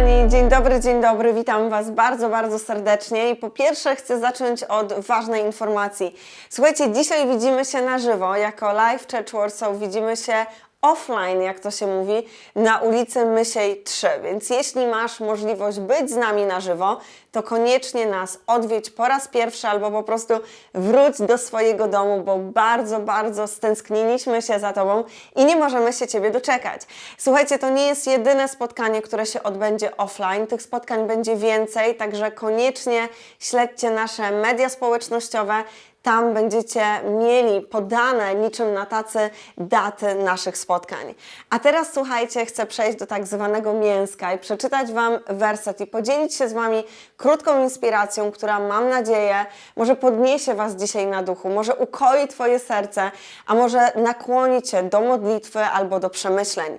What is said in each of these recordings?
kochani, dzień dobry, dzień dobry, witam Was bardzo, bardzo serdecznie. I po pierwsze chcę zacząć od ważnej informacji. Słuchajcie, dzisiaj widzimy się na żywo, jako Live Church Warsaw. Widzimy się offline, jak to się mówi, na ulicy Mysiej 3, więc jeśli masz możliwość być z nami na żywo, to koniecznie nas odwiedź po raz pierwszy albo po prostu wróć do swojego domu, bo bardzo, bardzo stęskniliśmy się za Tobą i nie możemy się Ciebie doczekać. Słuchajcie, to nie jest jedyne spotkanie, które się odbędzie offline. Tych spotkań będzie więcej, także koniecznie śledźcie nasze media społecznościowe. Tam będziecie mieli podane niczym na tacy daty naszych spotkań. A teraz słuchajcie, chcę przejść do tak zwanego mięska i przeczytać Wam werset i podzielić się z Wami krótką inspiracją, która mam nadzieję może podniesie Was dzisiaj na duchu, może ukoi Twoje serce, a może nakłoni Cię do modlitwy albo do przemyśleń.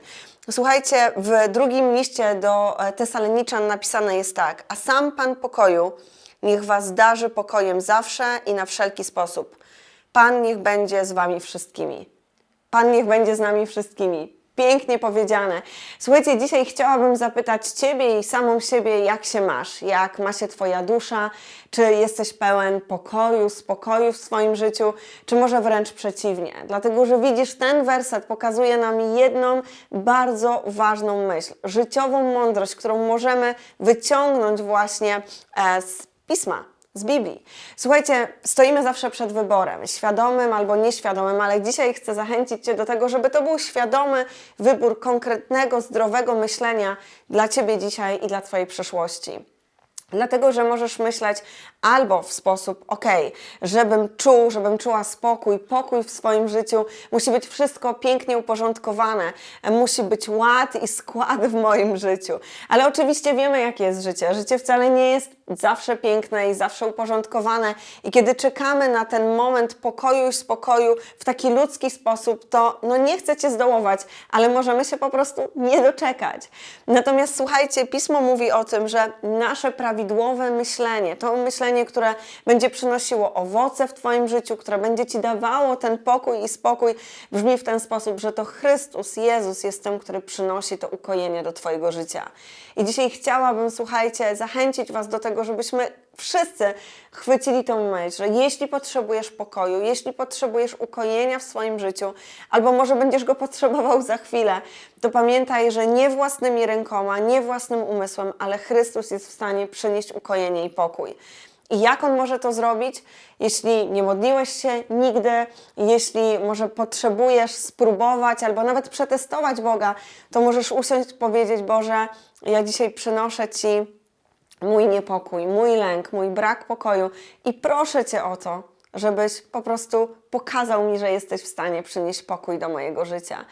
Słuchajcie, w drugim liście do e, Tesaloniczan napisane jest tak: A sam Pan pokoju niech Was darzy pokojem zawsze i na wszelki sposób. Pan niech będzie z Wami wszystkimi. Pan niech będzie z nami wszystkimi. Pięknie powiedziane. Słuchajcie, dzisiaj chciałabym zapytać Ciebie i samą siebie, jak się masz, jak ma się Twoja dusza, czy jesteś pełen pokoju, spokoju w swoim życiu, czy może wręcz przeciwnie. Dlatego, że widzisz, ten werset pokazuje nam jedną bardzo ważną myśl, życiową mądrość, którą możemy wyciągnąć właśnie e, z pisma, z Biblii. Słuchajcie, stoimy zawsze przed wyborem, świadomym albo nieświadomym, ale dzisiaj chcę zachęcić Cię do tego, żeby to był świadomy wybór konkretnego, zdrowego myślenia dla Ciebie dzisiaj i dla Twojej przyszłości. Dlatego, że możesz myśleć albo w sposób, ok, żebym czuł, żebym czuła spokój, pokój w swoim życiu, musi być wszystko pięknie uporządkowane, musi być ład i skład w moim życiu. Ale oczywiście wiemy, jakie jest życie. Życie wcale nie jest zawsze piękne i zawsze uporządkowane. I kiedy czekamy na ten moment pokoju i spokoju w taki ludzki sposób, to no nie chcę Cię zdołować, ale możemy się po prostu nie doczekać. Natomiast słuchajcie, Pismo mówi o tym, że nasze prawidłowe myślenie, to myślenie, które będzie przynosiło owoce w Twoim życiu, które będzie Ci dawało ten pokój i spokój, brzmi w ten sposób, że to Chrystus, Jezus jest tym, który przynosi to ukojenie do Twojego życia. I dzisiaj chciałabym, słuchajcie, zachęcić Was do tego, żebyśmy wszyscy chwycili tą myśl, że jeśli potrzebujesz pokoju, jeśli potrzebujesz ukojenia w swoim życiu, albo może będziesz go potrzebował za chwilę, to pamiętaj, że nie własnymi rękoma, nie własnym umysłem, ale Chrystus jest w stanie przynieść ukojenie i pokój. I jak on może to zrobić? Jeśli nie modliłeś się nigdy, jeśli może potrzebujesz spróbować albo nawet przetestować Boga, to możesz usiąść i powiedzieć: Boże, ja dzisiaj przynoszę Ci mój niepokój, mój lęk, mój brak pokoju. I proszę Cię o to, żebyś po prostu pokazał mi, że jesteś w stanie przynieść pokój do mojego życia.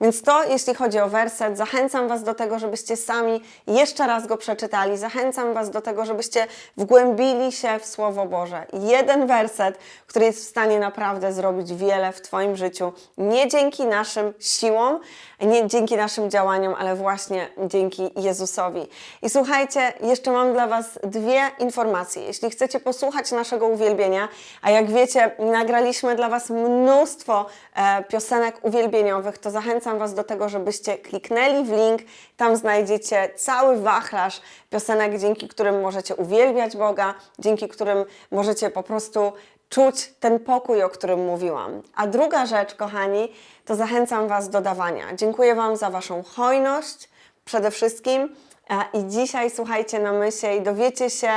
Więc to, jeśli chodzi o werset, zachęcam Was do tego, żebyście sami jeszcze raz go przeczytali. Zachęcam Was do tego, żebyście wgłębili się w Słowo Boże. Jeden werset, który jest w stanie naprawdę zrobić wiele w Twoim życiu. Nie dzięki naszym siłom, nie dzięki naszym działaniom, ale właśnie dzięki Jezusowi. I słuchajcie, jeszcze mam dla Was dwie informacje. Jeśli chcecie posłuchać naszego uwielbienia, a jak wiecie, nagraliśmy dla Was mnóstwo e, piosenek uwielbieniowych, to zachęcam Was do tego, żebyście kliknęli w link. Tam znajdziecie cały wachlarz piosenek, dzięki którym możecie uwielbiać Boga, dzięki którym możecie po prostu czuć ten pokój, o którym mówiłam. A druga rzecz, kochani, to zachęcam Was do dawania. Dziękuję Wam za Waszą hojność przede wszystkim. E, I dzisiaj, słuchajcie, na myśli dowiecie się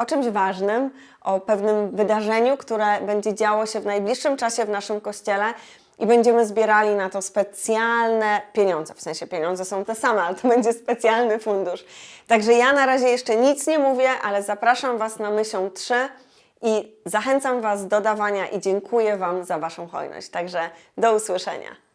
o czymś ważnym, o pewnym wydarzeniu, które będzie działo się w najbliższym czasie w naszym kościele i będziemy zbierali na to specjalne pieniądze. W sensie pieniądze są te same, ale to będzie specjalny fundusz. Także ja na razie jeszcze nic nie mówię, ale zapraszam Was na myślą 3 i zachęcam Was do dawania i dziękuję Wam za Waszą hojność. Także do usłyszenia.